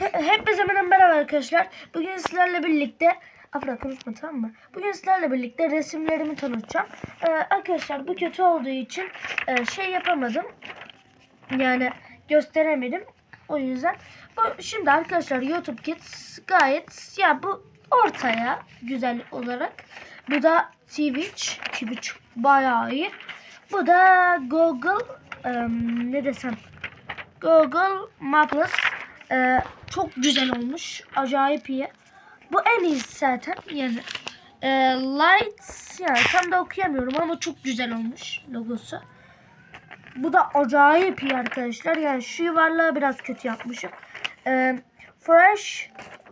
He- Hepinize merhaba arkadaşlar. Bugün sizlerle birlikte Afra konuşma tamam mı? Bugün sizlerle birlikte resimlerimi tanıtacağım. Ee, arkadaşlar bu kötü olduğu için e, şey yapamadım. Yani gösteremedim. O yüzden. Bu, şimdi arkadaşlar YouTube Kids gayet ya bu ortaya güzel olarak. Bu da Twitch. Twitch bayağı iyi. Bu da Google em, ne desem Google Maps e, çok güzel olmuş. Acayip iyi. Bu en iyisi zaten. Yani e, Lights yani tam da okuyamıyorum ama çok güzel olmuş logosu. Bu da acayip iyi arkadaşlar. Yani şu yuvarlağı biraz kötü yapmışım. E, fresh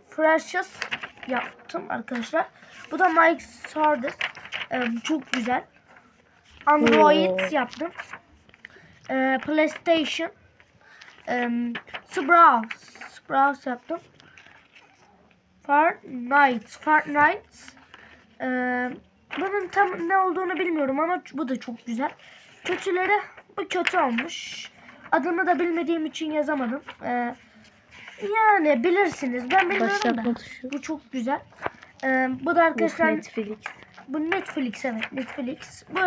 Freshest yaptım arkadaşlar. Bu da Mike Sardis. E, çok güzel. Android Oo. yaptım. E, PlayStation. Um, Sprouse. Sprouse yaptım. Fortnite. Fortnite. Ee, bunun tam ne olduğunu bilmiyorum ama bu da çok güzel. Kötüleri bu kötü olmuş. Adını da bilmediğim için yazamadım. Ee, yani bilirsiniz. Ben bilmiyorum Başlatma da. tuşu. Bu çok güzel. Ee, bu da arkadaşlar Netflix. bu Netflix evet Netflix. Bu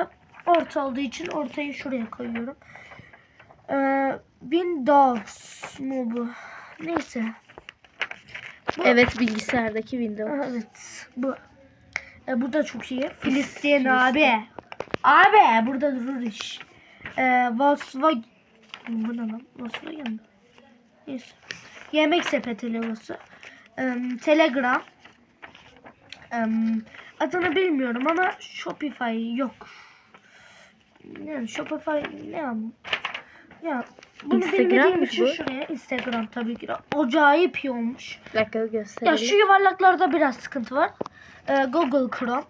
orta olduğu için ortayı şuraya koyuyorum. Ee, Windows mu bu? Neyse. Bu, Evet bilgisayardaki Windows. Evet. Bu. E, bu da çok iyi. Filistin abi. Abi burada durur iş. Ee, Volkswagen. Bu ne lan? Volkswagen mi? Neyse. Yemek sepeti logosu. Ee, Telegram. Ee, adını bilmiyorum ama Shopify yok. Yani Shopify ne? Ya bunu Instagram için bu? şuraya Instagram tabii ki acayip iyi olmuş. Bir dakika Ya gösterelim. şu yuvarlaklarda biraz sıkıntı var. Ee, Google Chrome.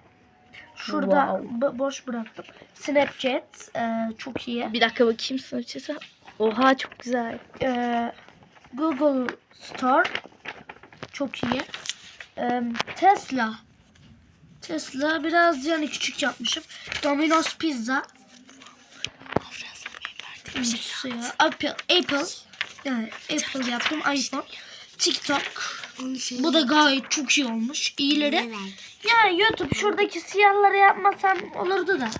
Şurada Wow. bo- boş bıraktım. Snapchat e, çok iyi. Bir dakika bakayım sınıfçısı. Oha çok güzel. Ee, Google Store çok iyi. Ee, Tesla. Tesla biraz yani küçük yapmışım. Domino's Pizza. Ya? Apple. Apple. Yani Apple yaptım. iPhone. TikTok. Bu da gayet çok iyi olmuş. İyileri. Ya YouTube şuradaki siyahları yapmasam olurdu da.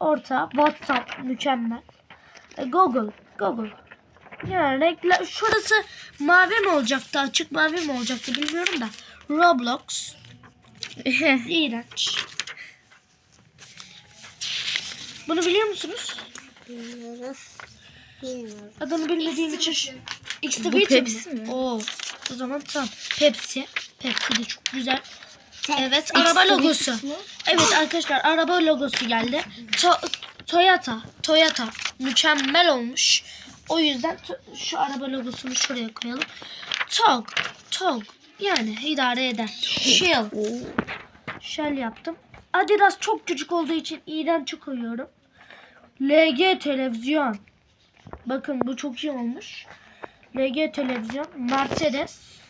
Orta. WhatsApp mükemmel. E, Google. Google. Yani renkler şurası mavi mi olacaktı açık mavi mi olacaktı bilmiyorum da. Roblox. İğrenç. Bunu biliyor musunuz? Bilmiyoruz. Bilmiyoruz. Adını bilmediğim için. X-Tweet Bu Pepsi mi? Oo. O zaman tamam. Pepsi. Pepsi de çok güzel. Evet X-Tweet araba logosu. mi? Evet arkadaşlar araba logosu geldi. To- Toyota. Toyota. Mükemmel olmuş. O yüzden şu araba logosunu şuraya koyalım. Tog. Tog. Yani idare eder. Shell. Shell yaptım. Adidas çok küçük olduğu için iğrenç koyuyorum. LG televizyon. Bakın bu çok iyi olmuş. LG televizyon. Mercedes.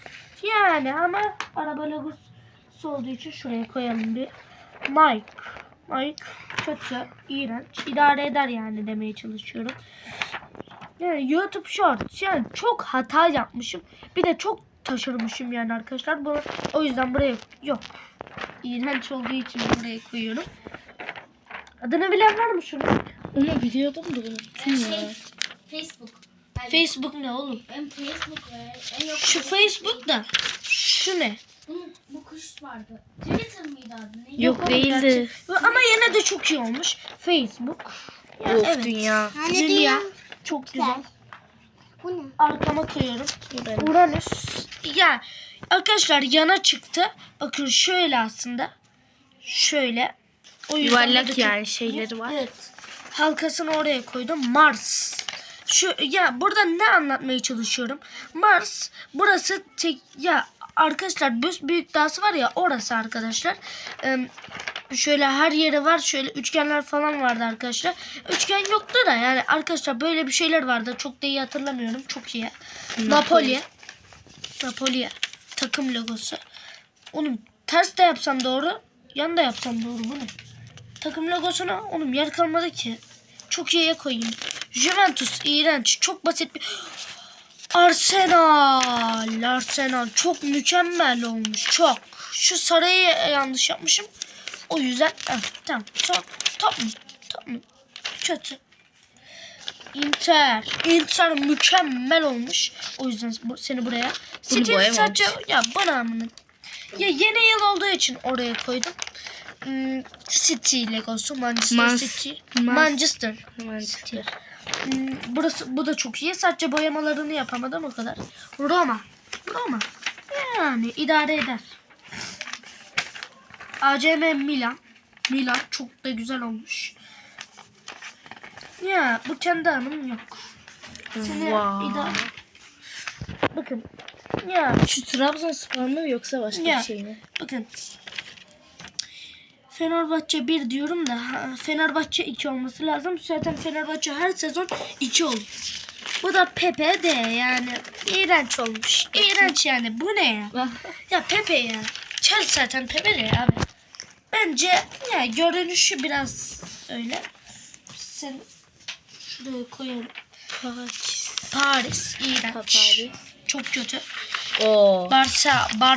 Yani ama araba logosu olduğu için şuraya koyalım bir. Mike. Mike kötü, iğrenç. idare eder yani demeye çalışıyorum. Yani YouTube Shorts yani çok hata yapmışım. Bir de çok taşırmışım yani arkadaşlar. Bunu, o yüzden buraya yok. İğrenç olduğu için buraya koyuyorum. Adını bilen var mı şunu? Onu biliyordum da unuttum ya. Şey, Facebook. Facebook ne oğlum? Ben Facebook ve en yok. Şu Facebook da. Şu ne? Bunun, bu kuş vardı. Twitter mıydı adı? Neydi? Yok değildi. Ama yine de çok iyi olmuş. Facebook. Ya, Of evet. dünya. Dünya. Çok güzel. Bu ne? Arkama koyuyorum. Uranüs. Uranüs. Ya arkadaşlar yana çıktı. Bakın şöyle aslında. Şöyle. O Yuvarlak yani şeyleri var. Evet. Halkasını oraya koydum. Mars. Şu ya burada ne anlatmaya çalışıyorum? Mars burası tek ya arkadaşlar büs büyük dağısı var ya orası arkadaşlar. Ee, şöyle her yeri var. Şöyle üçgenler falan vardı arkadaşlar. Üçgen yoktu da yani arkadaşlar böyle bir şeyler vardı. Çok da iyi hatırlamıyorum. Çok iyi. Napoli. Napoli takım logosu. Onun ters de yapsam doğru, yan da yapsam doğru bu ne? Takım logosuna oğlum yer kalmadı ki. Çok iyiye Juventus iğrenç. Çok basit bir Arsenal. Arsenal çok mükemmel olmuş. Çok. Şu sarayı yanlış yapmışım. O yüzden evet, tamam. Son Tottenham. Tottenham. Kötü. Inter. Inter mükemmel olmuş. O yüzden bu, seni buraya. Bunu City sadece ya bana amına. Ya yeni yıl olduğu için oraya koydum. Hmm, City Legosu Manchester Mans- City. Mans- Manchester. Manchester. Hmm, burası bu da çok iyi. Sadece boyamalarını yapamadım o kadar. Roma. Roma. Yani idare eder. ACM Milan. Milan çok da güzel olmuş. Ya bu kendi anım yok. Seni Vay. idare. Bakın. Ya Şu Trabzonspor mu yoksa başka Ya. bir şey mi? bakın. Fenerbahçe 1 diyorum da Fenerbahçe 2 olması lazım. Zaten Fenerbahçe her sezon 2 oluyor. Bu da Pepe de yani iğrenç olmuş. İğrenç yani bu ne ya? Ya Pepe ya. Çel zaten Pepe de abi. Bence ya görünüşü biraz öyle. Sen şuraya koyalım. Paris. Paris iğrenç. Paris. Çok kötü. Oo. Barça, Bar